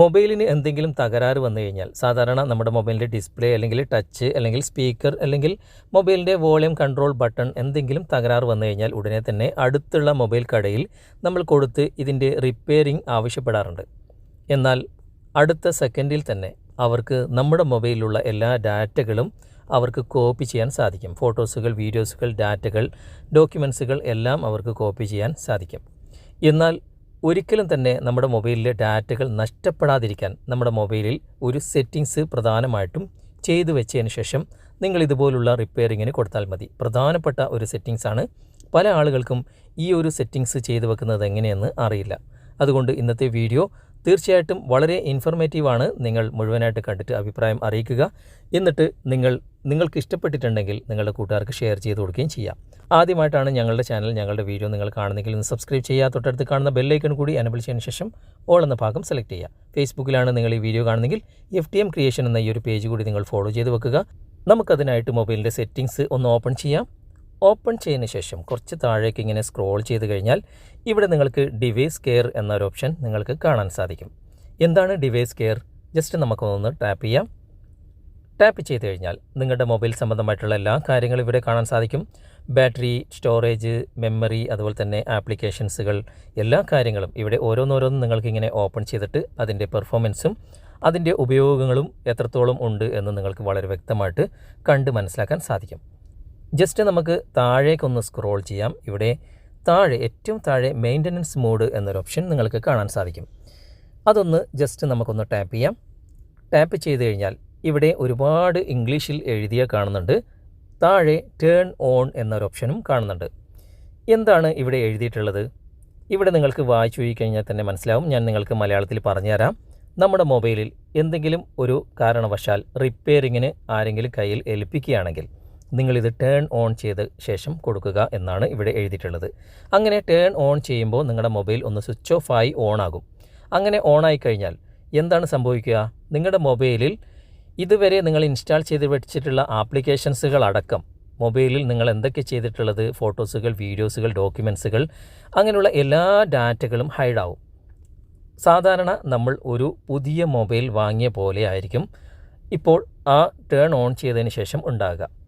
മൊബൈലിന് എന്തെങ്കിലും തകരാറ് വന്നു കഴിഞ്ഞാൽ സാധാരണ നമ്മുടെ മൊബൈലിന്റെ ഡിസ്പ്ലേ അല്ലെങ്കിൽ ടച്ച് അല്ലെങ്കിൽ സ്പീക്കർ അല്ലെങ്കിൽ മൊബൈലിന്റെ വോളിയം കൺട്രോൾ ബട്ടൺ എന്തെങ്കിലും തകരാറ് വന്നു കഴിഞ്ഞാൽ ഉടനെ തന്നെ അടുത്തുള്ള മൊബൈൽ കടയിൽ നമ്മൾ കൊടുത്ത് ഇതിന്റെ റിപ്പയറിംഗ് ആവശ്യപ്പെടാറുണ്ട്. എന്നാൽ അടുത്ത സെക്കൻഡിൽ തന്നെ അവർക്ക് നമ്മുടെ മൊബൈലിലുള്ള എല്ലാ ഡാറ്റകളും അവർക്ക് കോപ്പി ചെയ്യാൻ സാധിക്കും. ഫോട്ടോസുകൾ വീഡിയോസുകൾ ഡാറ്റകൾ ഡോക്യുമെൻസുകൾ എല്ലാം അവർക്ക് കോപ്പി ചെയ്യാൻ സാധിക്കും. എന്നാൽ ഒരിക്കലും തന്നെ നമ്മുടെ മൊബൈലിലെ ഡാറ്റകൾ നഷ്ടപ്പെടാതിരിക്കാൻ നമ്മുടെ മൊബൈലിൽ ഒരു സെറ്റിങ്സ് പ്രധാനമായിട്ടും ചെയ്തു വെച്ചതിന് ശേഷം നിങ്ങൾ ഇതുപോലുള്ള റിപ്പയറിങ്ങിന് കൊടുത്താൽ മതി. പ്രധാനപ്പെട്ട ഒരു സെറ്റിങ്സ് ആണ്. പല ആളുകൾക്കും ഈ ഒരു സെറ്റിങ്സ് ചെയ്തു വെക്കുന്നത് എങ്ങനെയെന്ന് അറിയില്ല. അതുകൊണ്ട് ഇന്നത്തെ വീഡിയോ തീർച്ചയായിട്ടും വളരെ ഇൻഫർമേറ്റീവാണ് നിങ്ങൾ മുഴുവനായിട്ട് കണ്ടിട്ട് അഭിപ്രായം അറിയിക്കുക. എന്നിട്ട് നിങ്ങൾ നിങ്ങൾക്ക് ഇഷ്ടപ്പെട്ടിട്ടുണ്ടെങ്കിൽ നിങ്ങളുടെ കൂട്ടുകാർക്ക് ഷെയർ ചെയ്ത് കൊടുക്കുകയും ചെയ്യാം. ആദ്യമായിട്ടാണ് ഞങ്ങളുടെ ചാനൽ ഞങ്ങളുടെ വീഡിയോ നിങ്ങൾ കാണുന്നെങ്കിൽ ഒന്ന് സബ്സ്ക്രൈബ് ചെയ്യുക. തൊട്ടടുത്ത് കാണുന്ന ബെല്ലൈക്കൺ കൂടി അനബിൾ ചെയ്യുന്ന ശേഷം ഓൾ എന്ന ഭാഗം സെലക്ട് ചെയ്യുക. ഫേസ്ബുക്കിലാണ് നിങ്ങൾ ഈ വീഡിയോ കാണുന്നെങ്കിൽ എഫ് ടി എം ക്രിയേഷൻ എന്ന ഈ ഒരു പേജ് കൂടി നിങ്ങൾ ഫോളോ ചെയ്ത് വെക്കുക. നമുക്കതിനായിട്ട് മൊബൈലിന്റെ സെറ്റിംഗ്സ് ഒന്ന് ഓപ്പൺ ചെയ്യാം. ഓപ്പൺ ചെയ്തതിന് ശേഷം കുറച്ച് താഴേക്ക് ഇങ്ങനെ സ്ക്രോൾ ചെയ്ത് കഴിഞ്ഞാൽ ഇവിടെ നിങ്ങൾക്ക് ഡിവൈസ് കെയർ എന്നൊരു ഓപ്ഷൻ നിങ്ങൾക്ക് കാണാൻ സാധിക്കും. എന്താണ് ഡിവൈസ് കെയർ ജസ്റ്റ് നമുക്കൊന്ന് ടാപ്പ് ചെയ്യാം. ടാപ്പ് ചെയ്ത് കഴിഞ്ഞാൽ നിങ്ങളുടെ മൊബൈൽ സംബന്ധമായിട്ടുള്ള എല്ലാ കാര്യങ്ങളും ഇവിടെ കാണാൻ സാധിക്കും. ബാറ്ററി സ്റ്റോറേജ് മെമ്മറി അതുപോലെ തന്നെ ആപ്ലിക്കേഷൻസുകൾ എല്ലാ കാര്യങ്ങളും ഇവിടെ ഓരോന്നോരോന്നും നിങ്ങൾക്കിങ്ങനെ ഓപ്പൺ ചെയ്തിട്ട് അതിന്റെ പെർഫോമൻസും അതിന്റെ ഉപയോഗങ്ങളും എത്രത്തോളം ഉണ്ട് എന്ന് നിങ്ങൾക്ക് വളരെ വ്യക്തമായിട്ട് കണ്ട് മനസ്സിലാക്കാൻ സാധിക്കും. ജസ്റ്റ് നമുക്ക് താഴേക്കൊന്ന് സ്ക്രോൾ ചെയ്യാം. ഇവിടെ താഴെ ഏറ്റവും താഴെ മെയിന്റനൻസ് മോഡ് എന്നൊരു ഓപ്ഷൻ നിങ്ങൾക്ക് കാണാൻ സാധിക്കും. അതൊന്ന് ജസ്റ്റ് നമുക്കൊന്ന് ടാപ്പ് ചെയ്യാം. ടാപ്പ് ചെയ്ത് കഴിഞ്ഞാൽ ഇവിടെ ഒരുപാട് ഇംഗ്ലീഷിൽ എഴുതിയ കാണുന്നുണ്ട്. താഴെ ടേൺ ഓൺ എന്നൊരു ഓപ്ഷനും കാണുന്നുണ്ട്. എന്താണ് ഇവിടെ എഴുതിയിട്ടുള്ളത്? ഇവിടെ നിങ്ങൾക്ക് വായിച്ചു കഴിഞ്ഞാൽ തന്നെ മനസ്സിലാവും. ഞാൻ നിങ്ങൾക്ക് മലയാളത്തിൽ പറഞ്ഞുതരാം. നമ്മുടെ മൊബൈലിൽ എന്തെങ്കിലും ഒരു കാരണവശാൽ റിപ്പയറിങ്ങിന് ആരെങ്കിലും കയ്യിൽ ഏൽപ്പിക്കുകയാണെങ്കിൽ നിങ്ങളിത് ടേൺ ഓൺ ചെയ്ത ശേഷം കൊടുക്കുക എന്നാണ് ഇവിടെ എഴുതിയിട്ടുള്ളത്. അങ്ങനെ ടേൺ ഓൺ ചെയ്യുമ്പോൾ നിങ്ങളുടെ മൊബൈൽ ഒന്ന് സ്വിച്ച് ഓഫ് ആയി ഓൺ ആകും. അങ്ങനെ ഓൺ ആയി കഴിഞ്ഞാൽ എന്താണ് സംഭവിക്കുക? നിങ്ങളുടെ മൊബൈലിൽ ഇതുവരെ നിങ്ങൾ ഇൻസ്റ്റാൾ ചെയ്ത് വെച്ചിട്ടുള്ള ആപ്ലിക്കേഷൻസുകൾ അടക്കം മൊബൈലിൽ നിങ്ങൾ എന്തൊക്കെ ചെയ്തിട്ടുള്ളത്? ഫോട്ടോസുകൾ വീഡിയോസുകൾ ഡോക്യുമെൻസുകൾ അങ്ങനെയുള്ള എല്ലാ ഡാറ്റകളും ഹൈഡാവും സാധാരണ നമ്മൾ ഒരു പുതിയ മൊബൈൽ വാങ്ങിയ പോലെ ആയിരിക്കും. ഇപ്പോൾ ആ ടേൺ ഓൺ ചെയ്തതിന് ശേഷം ഉണ്ടാകുക.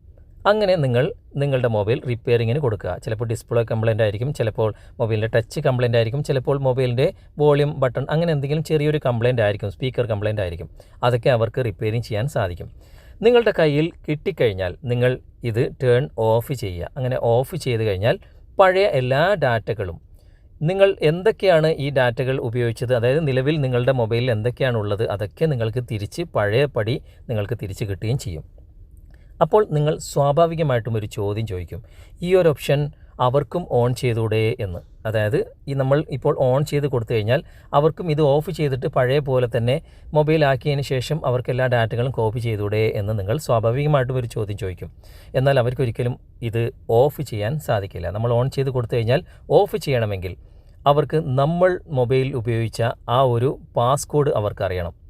അങ്ങനെ നിങ്ങൾ നിങ്ങളുടെ മൊബൈൽ റിപ്പയറിങ്ങിന് കൊടുക്കുക. ചിലപ്പോൾ ഡിസ്പ്ലേ കംപ്ലൈന്റ് ആയിരിക്കും ചിലപ്പോൾ മൊബൈലിന്റെ ടച്ച് കംപ്ലൈന്റ് ആയിരിക്കും ചിലപ്പോൾ മൊബൈലിന്റെ വോളിയം ബട്ടൺ അങ്ങനെ എന്തെങ്കിലും ചെറിയൊരു കംപ്ലൈന്റ് ആയിരിക്കും സ്പീക്കർ കംപ്ലൈന്റ് ആയിരിക്കും. അതൊക്കെ അവർക്ക് റിപ്പയറിങ് ചെയ്യാൻ സാധിക്കും. നിങ്ങളുടെ കയ്യിൽ കിട്ടിക്കഴിഞ്ഞാൽ നിങ്ങൾ ഇത് ടേൺ ഓഫ് ചെയ്യുക. അങ്ങനെ ഓഫ് ചെയ്ത് കഴിഞ്ഞാൽ പഴയ എല്ലാ ഡാറ്റകളും നിങ്ങൾ എന്തൊക്കെയാണ് ഈ ഡാറ്റകൾ ഉപയോഗിച്ചത്? അതായത് നിലവിൽ നിങ്ങളുടെ മൊബൈലിൽ എന്തൊക്കെയാണുള്ളത്? അതൊക്കെ നിങ്ങൾക്ക് തിരിച്ച് പഴയ പടി നിങ്ങൾക്ക് തിരിച്ച് കിട്ടുകയും ചെയ്യും. അപ്പോൾ നിങ്ങൾ സ്വാഭാവികമായിട്ടും ഒരു ചോദ്യം ചോദിക്കും ഈ ഒരു ഓപ്ഷൻ അവർക്കും ഓൺ ചെയ്തൂടെ എന്ന്. അതായത് ഈ നമ്മൾ ഇപ്പോൾ ഓൺ ചെയ്ത് കൊടുത്തു കഴിഞ്ഞാൽ അവർക്കും ഇത് ഓഫ് ചെയ്തിട്ട് പഴയ പോലെ തന്നെ മൊബൈൽ ആക്കിയതിന് ശേഷം അവർക്ക് എല്ലാ ഡാറ്റകളും കോപ്പി ചെയ്തൂടെ എന്ന് നിങ്ങൾ സ്വാഭാവികമായിട്ടും ഒരു ചോദ്യം ചോദിക്കും. എന്നാൽ അവർക്കൊരിക്കലും ഇത് ഓഫ് ചെയ്യാൻ സാധിക്കില്ല. നമ്മൾ ഓൺ ചെയ്ത് കൊടുത്തു കഴിഞ്ഞാൽ ഓഫ് ചെയ്യണമെങ്കിൽ അവർക്ക് നമ്മൾ മൊബൈൽ ഉപയോഗിച്ച ആ ഒരു പാസ്കോഡ് അവർക്ക് അറിയണം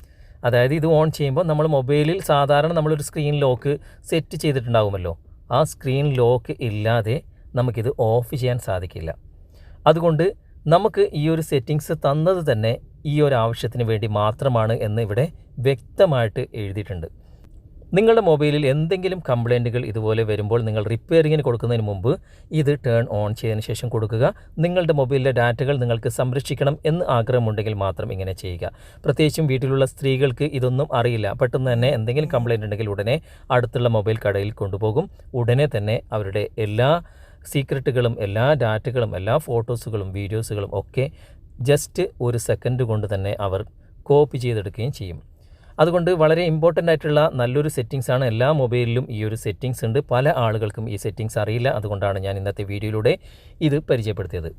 അതായത് ഇത് ഓൺ ചെയ്യുമ്പോൾ നമ്മൾ മൊബൈലിൽ സാധാരണ നമ്മളൊരു സ്ക്രീൻ ലോക്ക് സെറ്റ് ചെയ്തിട്ടുണ്ടാകുമല്ലോ ആ സ്ക്രീൻ ലോക്ക് ഇല്ലാതെ നമുക്കിത് ഓഫ് ചെയ്യാൻ സാധിക്കില്ല. അതുകൊണ്ട് നമുക്ക് ഈ ഒരു സെറ്റിങ്സ് തന്നത് തന്നെ ഈ ഒരു ആവശ്യത്തിന് വേണ്ടി മാത്രമാണ് എന്ന് ഇവിടെ വ്യക്തമായിട്ട് എഴുതിയിട്ടുണ്ട്. നിങ്ങളുടെ മൊബൈലിൽ എന്തെങ്കിലും കംപ്ലൈന്റുകൾ ഇതുപോലെ വരുമ്പോൾ നിങ്ങൾ റിപ്പയറിങ്ങിന് കൊടുക്കുന്നതിന് മുമ്പ് ഇത് ടേൺ ഓൺ ചെയ്തതിന് ശേഷം കൊടുക്കുക. നിങ്ങളുടെ മൊബൈലിലെ ഡാറ്റകൾ നിങ്ങൾക്ക് സംരക്ഷിക്കണം എന്ന് ആഗ്രഹമുണ്ടെങ്കിൽ മാത്രം ഇങ്ങനെ ചെയ്യുക. പ്രത്യേകിച്ചും വീട്ടിലുള്ള സ്ത്രീകൾക്ക് ഇതൊന്നും അറിയില്ല. പെട്ടെന്ന് തന്നെ എന്തെങ്കിലും കംപ്ലൈന്റ് ഉണ്ടെങ്കിൽ ഉടനെ അടുത്തുള്ള മൊബൈൽ കടയിൽ കൊണ്ടുപോകും. ഉടനെ തന്നെ അവരുടെ എല്ലാ സീക്രട്ടുകളും എല്ലാ ഡാറ്റകളും എല്ലാ ഫോട്ടോസുകളും വീഡിയോസുകളും ഒക്കെ ജസ്റ്റ് ഒരു സെക്കൻഡ് കൊണ്ട് തന്നെ അവർ കോപ്പി ചെയ്തെടുക്കുകയും ചെയ്യും. അതുകൊണ്ട് വളരെ ഇമ്പോർട്ടന്റ് ആയിട്ടുള്ള നല്ലൊരു സെറ്റിങ്സ് ആണ് എല്ലാ മൊബൈലിലും ഈ ഒരു സെറ്റിങ്സ് ഉണ്ട്. പല ആളുകൾക്കും ഈ സെറ്റിങ്സ് അറിയില്ല. അതുകൊണ്ടാണ് ഞാൻ ഇന്നത്തെ വീഡിയോയിലൂടെ ഇത് പരിചയപ്പെടുത്തിയത്.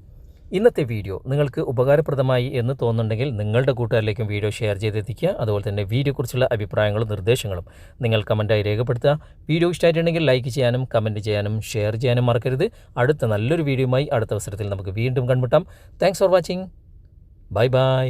ഇന്നത്തെ വീഡിയോ നിങ്ങൾക്ക് ഉപകാരപ്രദമായി എന്ന് തോന്നുന്നുണ്ടെങ്കിൽ നിങ്ങളുടെ കൂട്ടുകാരിലേക്കും വീഡിയോ ഷെയർ ചെയ്തെത്തിക്കുക. അതുപോലെ തന്നെ വീഡിയോയെക്കുറിച്ചുള്ള അഭിപ്രായങ്ങളും നിർദ്ദേശങ്ങളും നിങ്ങൾ കമന്റായി രേഖപ്പെടുത്തുക. വീഡിയോ ഇഷ്ടമായിട്ടുണ്ടെങ്കിൽ ലൈക്ക് ചെയ്യാനും കമന്റ് ചെയ്യാനും ഷെയർ ചെയ്യാനും മറക്കരുത്. അടുത്ത നല്ലൊരു വീഡിയോയുമായി അടുത്ത അവസരത്തിൽ നമുക്ക് വീണ്ടും കണ്ടുമുട്ടാം. Thanks for watching bye bye